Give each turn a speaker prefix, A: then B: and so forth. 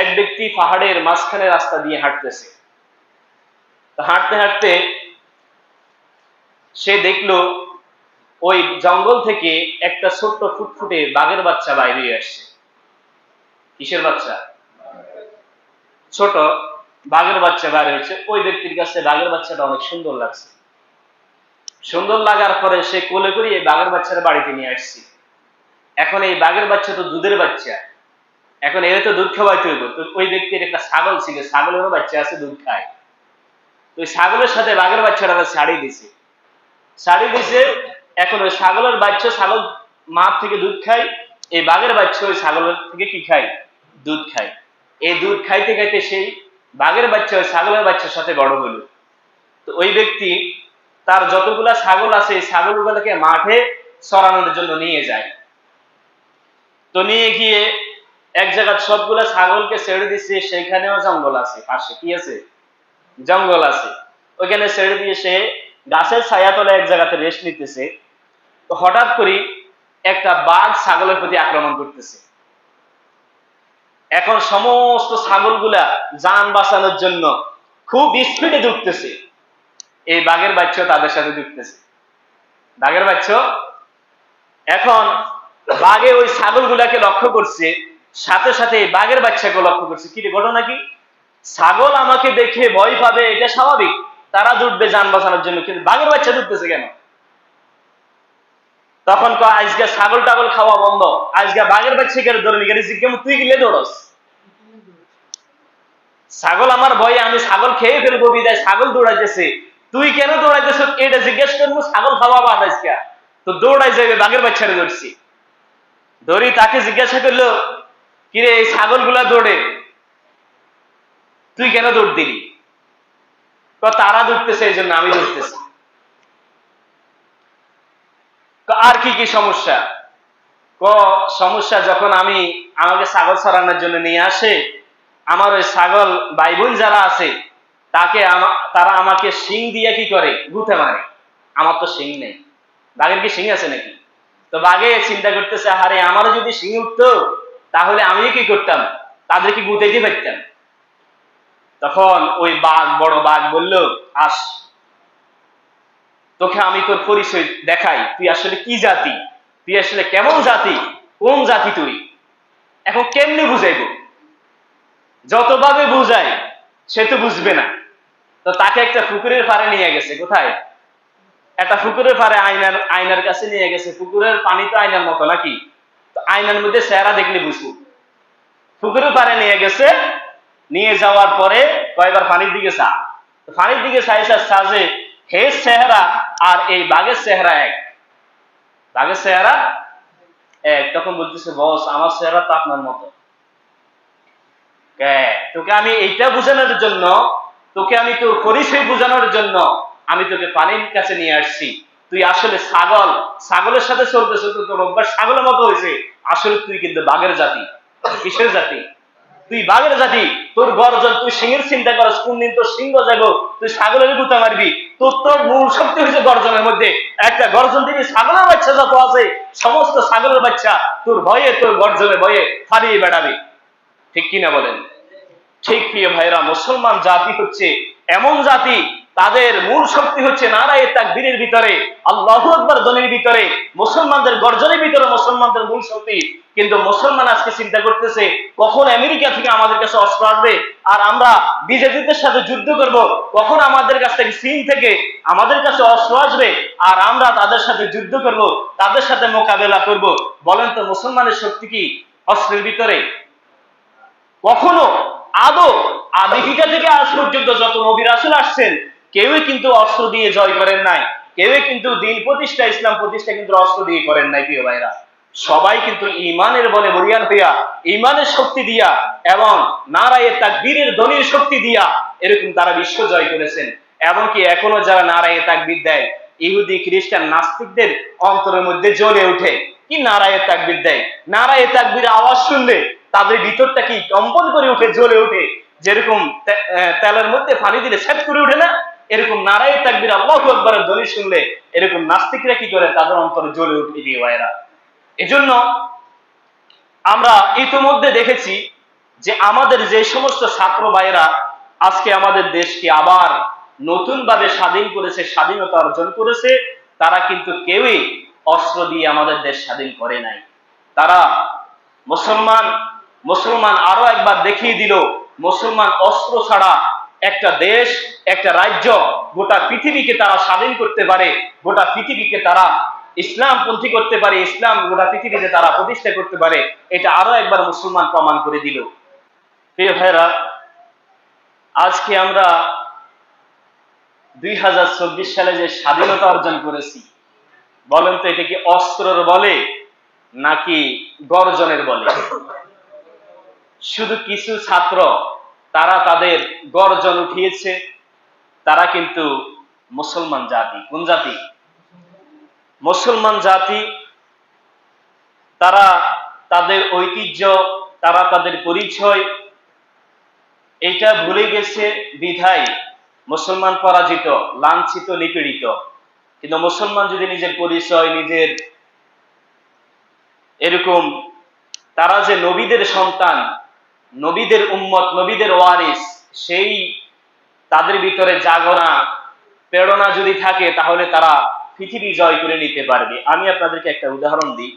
A: এক ব্যক্তি পাহাড়ের মাঝখানে রাস্তা দিয়ে হাঁটতেছে। হাঁটতে হাঁটতে সে দেখল, ওই জঙ্গল থেকে একটা ছোট্ট ফুটফুটে বাঘের বাচ্চা বাইরে আসছে। কিসের বাচ্চা? ছোট বাঘের বাচ্চা বাইরে হয়েছে। ওই ব্যক্তির কাছে বাঘের বাচ্চাটা অনেক সুন্দর লাগছে। সুন্দর লাগার পরে সে কোলে করে এই বাঘের বাচ্চাটা বাড়িতে নিয়ে আসছি। এখন এই বাঘের বাচ্চা তো দুধের বাচ্চা। এখন এর তো দুধ খাওয়াইতে হইব তো ওই ব্যক্তির একটা ছাগল ছিল, ছাগলেরও বাচ্চা আছে, দুধ খায়। তো ওই ছাগলের সাথে বাঘের বাচ্চাটা ছাড়িয়ে দিছে। ছাড়িয়ে দিছে, এখন ওই ছাগলের বাচ্চা, ছাগল মা থেকে দুধ খায়, এই বাঘের বাচ্চা ওই ছাগলের থেকে কি খায়? দুধ খায়। এই দুধ খাইতে খাইতে সেই বাঘের বাচ্চা ওই ছাগলের বাচ্চার সাথে বড় হলো। তো ওই ব্যক্তি তার যতগুলা ছাগল আছে ছাগলগুলোকে মাঠে সরানোর জন্য নিয়ে যায়। তো নিয়ে গিয়ে এক জায়গায় সবগুলা ছাগলকে ছেড়ে দিচ্ছে সেইখানেও জঙ্গল আছে, পাশে কি আছে? জঙ্গল আছে। ওইখানে ছেড়ে দিয়ে সে গাছের ছায়াতলে এক জায়গাতে রেস্ট নিতেছে। হঠাৎ করে একটা বাঘ ছাগলের প্রতি আক্রমণ করতেছে। এখন সমস্ত ছাগলগুলা যান বাঁচানোর জন্য খুব স্পিডে ঢুকতেছে। এই বাঘের বাচ্চা তাদের সাথে ঢুকতেছে। বাঘের বাচ্চা? এখন বাঘে ওই ছাগলগুলাকে লক্ষ্য করছে সাথে সাথে বাঘের বাচ্চাকে লক্ষ্য করছে। কি ঘটনা কি? ছাগল আমাকে দেখে ভয় পাবে, এটা স্বাভাবিক। তারা জুটবে যান বাঁচানোর জন্য, কিন্তু বাঘের বাচ্চা ঢুকতেছে কেন? তখন ক আজকে ছাগল টাগল খাওয়া বন্ধ। আজকে বাঘের বাচ্চা কেন ধরে নিয়ে জিজ্ঞেস তুই গিলে দৌড়স ছাগল আমার ভয়ে, আমি ছাগল খেয়ে ফেলব বিদায়, ছাগল দৌড়াইতেছে। তুই কেন দৌড়াইতেছ? এটা জিজ্ঞেস করব, ছাগল খাওয়া বাদ আজকে? তো দৌড়াই যাবে বাঘের বাচ্চারে ধরছি। ধরি তাকে জিজ্ঞাসা করল কিরে, এই ছাগলগুলা দৌড়ে। তুই কেন দৌড় দিলি? তারা দৌড়তেছে, এই জন্য আমি দৌড়তেছি। আর কি কি সমস্যা? ক, সমস্যা যখন আমি আমাকে ছাগল সরানোর জন্য নিয়ে আসে, আমার ওই ছাগল ভাই বোন যারা আছে, তাকে তারা আমাকে শিং দিয়ে কি করে? গুতে মারে। আমার তো শিং নেই। বাঘের কি শিং আছে নাকি? তো বাঘে চিন্তা করতেছে আরে আমারও যদি শিং উঠতো তাহলে আমিও কি করতাম? তাদেরকে গুতেতে পারতাম। তখন ওই বাঘ, বড় বাঘ বলল, আস। তোকে আমি তোর পরিচয় দেখাই। তুই আসলে কি জাতি? তুই আসলে কেমন জাতি? কোন জাতি তুই? এখন কেমনে বুঝাইব? যতভাবে বুঝাই, সে তো বুঝবে না। তো তাকে একটা পুকুরের পাড়ে নিয়ে গেছে। কোথায়? একটা পুকুরের পাড়ে আয়নার আয়নার কাছে নিয়ে গেছে। পুকুরের পানি তো আয়নার মতো নাকি? আয়নার মধ্যে চেহারা দেখলে বুঝব। পুকুরের পাড়ে নিয়ে গেছে, নিয়ে যাওয়ার পরে কয়েকবার পানির দিকে চা। পানির দিকে চাইছে সাজে হে চেহারা আর এই বাঘের চেহারা এক। বাঘের চেহারা এক। তখন বলতেছে, বস, আমার চেহারা তো আপনার মতো। তোকে আমি এইটা বোঝানোর জন্য, তোকে আমি তোর পরিচয় বোঝানোর জন্য আমি তোকে পানির কাছে নিয়ে আসছি। তুই আসলে ছাগল, ছাগলের সাথে চলতেছে তো তোর অভ্যাস ছাগলের মতো হয়েছে। আসলে তুই কিন্তু বাঘের জাতি কিসের জাতি? তুই বাঘের জাতি, তোর গর্জন তুই সিংহের চিন্তা করস, কোন দিন তোর সিংহ যাব তুই ছাগলের গুতা মারবি। তোর তো মূল শক্তি হয়েছে গর্জনের মধ্যে। একটা গর্জন দিবি ছাগলের বাচ্চা যত আছে, সমস্ত ছাগলের বাচ্চা তোর ভয়ে, তোর গর্জনের ভয়ে হারিয়ে বেড়াবে। ঠিক কিনা বলেন? ঠিক প্রিয় ভাইরা মুসলমান জাতি হচ্ছে এমন জাতি তাদের মূল শক্তি হচ্ছে নারায় তাকবীরের ভিতরে, আল্লাহ আকবর ধ্বনির ভিতরে, মুসলমানদের গর্জনের ভিতরে মুসলমানদের মূল শক্তি। কিন্তু মুসলমান আজকে চিন্তা করতেছে, কখন আমেরিকা থেকে আমাদের কাছে অস্ত্র আসবে? আর আমরা বিজেপিদের সাথে যুদ্ধ করব, কখন আমাদের কাছ থেকে চীন থেকে আমাদের কাছে অস্ত্র আসবে? আর আমরা তাদের সাথে যুদ্ধ করব, তাদের সাথে মোকাবেলা করব। বলেন তো, মুসলমানের শক্তি কি অস্ত্রের ভিতরে? কখনো আদৌ আদিকিটা থেকে আজ পর্যন্ত যত নবী রাসুল আসছেন কেউই কিন্তু অস্ত্র দিয়ে জয় করেন নাই। কেউই কিন্তু দিন প্রতিষ্ঠা, ইসলাম প্রতিষ্ঠা কিন্তু অস্ত্র দিয়ে করেন নাই, প্রিয় ভাইরা সবাই কিন্তু ইমানের বলে বরিয়ান হইয়া ইমানের শক্তি দিয়া এবং নারায়ের তাকবীরের ধ্বনির শক্তি দিয়া এরকম তারা বিশ্ব জয় করেছেন। এমনকি এখনও যারা নারায়ে তাকবীর দেয়, ইহুদি, খ্রিস্টান, নাস্তিকদের অন্তরের মধ্যে জ্বলে ওঠে। কি নারায়ে তাকবীর দেয়? নারায়ে তাকবীর আওয়াজ শুনলে তাদের ভিতরটা কি কম্পন করে উঠে, জ্বলে ওঠে। যেরকম তেলের মধ্যে পানি দিলে সেট করে উঠে না? এরকম নারায়ে তাকবীর আল্লাহু আকবারের ধ্বনি শুনলে এরকম নাস্তিকরা কি করে? তাদের অন্তরে জ্বলে উঠে দিয়ে ভাইরা। এজন্য আমরা ইতিমধ্যে দেখেছি যে আমাদের যে সমস্ত ছাত্র ভাইয়েরা আজকে আমাদের দেশকে আবার নতুন ভাবে স্বাধীন করেছে, স্বাধীনতা অর্জন করেছে, তারা কিন্তু কেউই অস্ত্র দিয়ে আমাদের দেশ স্বাধীন করে নাই। তারা মুসলমান মুসলমান আরও একবার দেখিয়ে দিল, মুসলমান অস্ত্র ছাড়া একটা দেশ, একটা রাজ্য, গোটা পৃথিবীকে তারা স্বাধীন করতে পারে, গোটা পৃথিবীকে তারা ইসলাম পন্থী করতে পারে, ইসলাম গোটা পৃথিবীতে তারা প্রতিষ্ঠা করতে পারে, এটা আরও একবার মুসলমান প্রমাণ করে দিল। প্রিয় ভাইরা আজকে আমরা দুই হাজার চব্বিশ সালে যে স্বাধীনতা অর্জন করেছি, বলেন তো এটা কি অস্ত্রের বলে নাকি গর্জনের বলে? শুধু কিছু ছাত্র তারা তাদের গর্জন উঠিয়েছে। তারা কিন্তু মুসলমান জাতি, কোন জাতি? মুসলমান জাতি, তারা তাদের ঐতিহ্য, তারা তাদের পরিচয় এটা ভুলে গেছে বিধায় মুসলমান পরাজিত, লাঞ্ছিত, নিপীড়িত। কিন্তু মুসলমান যদি নিজের পরিচয়, নিজের এরকম তারা যে নবীদের সন্তান নবীদের উম্মত, নবীদের ওয়ারিস, সেই তাদের ভিতরে জাগনা প্রেরণা যদি থাকে, তাহলে তারা পৃথিবী জয় করে নিতে পারবে। আমি আপনাদেরকে একটা উদাহরণ দিই।